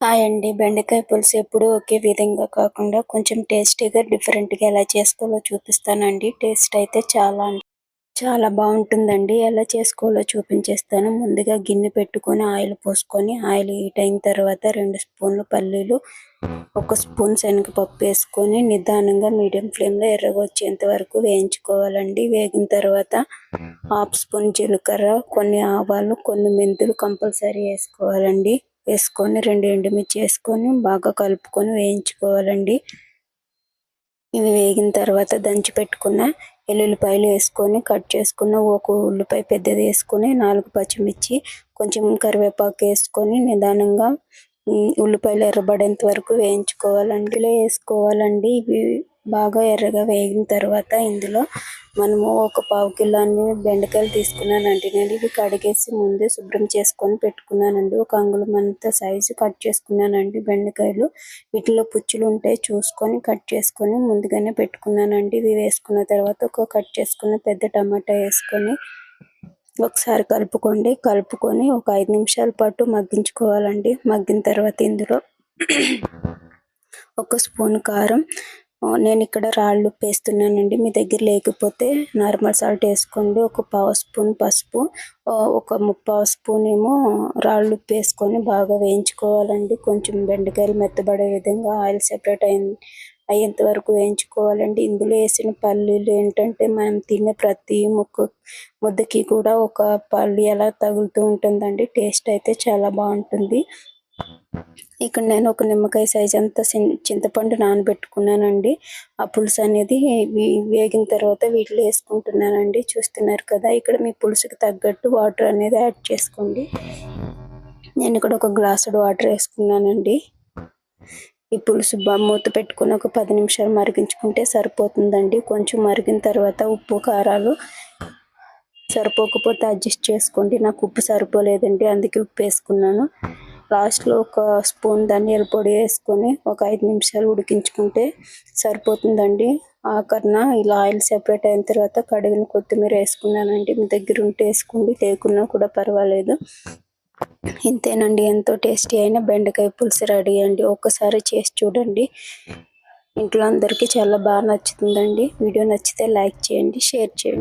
Hi అండి. బెండకాయ పులుసు ఎప్పుడు ఒకే విధంగా కాకుండా కొంచెం టేస్టీగా డిఫరెంట్గా ఎలా చేసుకోవాలో చూపిస్తానండి. టేస్ట్ అయితే చాలా చాలా బాగుంటుందండి. ఎలా చేసుకోవాలో చూపించేస్తాను. ముందుగా గిన్నె పెట్టుకొని ఆయిల్ పోసుకొని ఆయిల్ హీట్ అయిన తర్వాత రెండు స్పూన్లు పల్లీలు ఒక స్పూన్ శనగపప్పు వేసుకొని నిదానంగా మీడియం ఫ్లేమ్లో ఎర్రగొచ్చేంత వరకు వేయించుకోవాలండి. వేగిన తర్వాత హాఫ్ స్పూన్ జీలకర్ర కొన్ని ఆవాలు కొన్ని మెంతులు కంపల్సరీ వేసుకోవాలండి. వేసుకొని రెండు ఎండుమిర్చి వేసుకొని బాగా కలుపుకొని వేయించుకోవాలండి. ఇవి వేగిన తర్వాత దంచి పెట్టుకున్న ఎల్లుల్లిపాయలు వేసుకొని కట్ చేసుకున్న ఒక ఉల్లిపాయ పెద్దది వేసుకొని నాలుగు పచ్చిమిర్చి కొంచెం కరివేపాకు వేసుకొని నిదానంగా ఉల్లిపాయలు ఎర్రబడేంత వరకు వేయించుకోవాలండి. ఇలా వేసుకోవాలండి. ఇవి బాగా ఎర్రగా వేగిన తర్వాత ఇందులో మనము ఒక పావు కిలో అన్ని బెండకాయలు తీసుకున్నానండి. నేను ఇవి కడిగేసి ముందే శుభ్రం చేసుకొని పెట్టుకున్నానండి. ఒక అంగుళం అంత సైజు కట్ చేసుకున్నానండి బెండకాయలు. వీటిలో పుచ్చులు ఉంటాయి చూసుకొని కట్ చేసుకొని ముందుగానే పెట్టుకున్నానండి. ఇవి వేసుకున్న తర్వాత ఒక కట్ చేసుకున్న పెద్ద టమాటా వేసుకొని ఒకసారి కలుపుకోండి. కలుపుకొని ఒక ఐదు నిమిషాల పాటు మగ్గించుకోవాలండి. మగ్గిన తర్వాత ఇందులో ఒక స్పూన్ కారం నేను ఇక్కడ రాళ్ళు ఉప్పు వేస్తున్నానండి మీ దగ్గర లేకపోతే నార్మల్ సాల్ట్ వేసుకోండి. ఒక పావు స్పూన్ పసుపు ఒక ముప్పావు స్పూన్ ఏమో రాళ్ళు ఉప్పు వేసుకొని బాగా వేయించుకోవాలండి. కొంచెం బెండకాయలు మెత్తబడే విధంగా ఆయిల్ సెపరేట్ అయింది అయ్యేంత వరకు వేయించుకోవాలండి. ఇందులో వేసిన పల్లీలు ఏంటంటే మనం తినే ప్రతి ముక్క ముద్దకి కూడా ఒక పల్లి అలా తగులుతూ ఉంటుందండి. టేస్ట్ అయితే చాలా బాగుంటుంది. ఇక్కడ నేను ఒక నిమ్మకాయ సైజ్ అంత చింతపండు నానబెట్టుకున్నానండి. ఆ పులుసు అనేది వేగిన తర్వాత వీటిలో వేసుకుంటున్నానండి. చూస్తున్నారు కదా ఇక్కడ మీ పులుసుకి తగ్గట్టు వాటర్ అనేది యాడ్ చేసుకోండి. నేను ఇక్కడ ఒక గ్లాసుడు వాటర్ వేసుకున్నానండి. ఈ పులుసు మూత పెట్టుకుని ఒక పది నిమిషాలు మరిగించుకుంటే సరిపోతుందండి. కొంచెం మరిగిన తర్వాత ఉప్పు కారాలు సరిపోకపోతే అడ్జస్ట్ చేసుకోండి. నాకు ఉప్పు సరిపోలేదండి అందుకే ఉప్పు వేసుకున్నాను. లాస్ట్లో ఒక స్పూన్ ధనియాల పొడి వేసుకొని ఒక ఐదు నిమిషాలు ఉడికించుకుంటే సరిపోతుందండి. ఆఖరిన ఇలా ఆయిల్ సెపరేట్ అయిన తర్వాత కడిగిన కొత్తిమీర వేసుకున్నానండి. మీ దగ్గర ఉంటే వేసుకోండి లేకున్నా కూడా పర్వాలేదు. ఇంతేనండి ఎంతో టేస్టీ అయిన బెండకాయ పులుసు రెడీ అండి. ఒక్కసారి చేసి చూడండి. ఇంట్లో అందరికీ చాలా బాగా నచ్చుతుందండి. వీడియో నచ్చితే లైక్ చేయండి షేర్ చేయండి.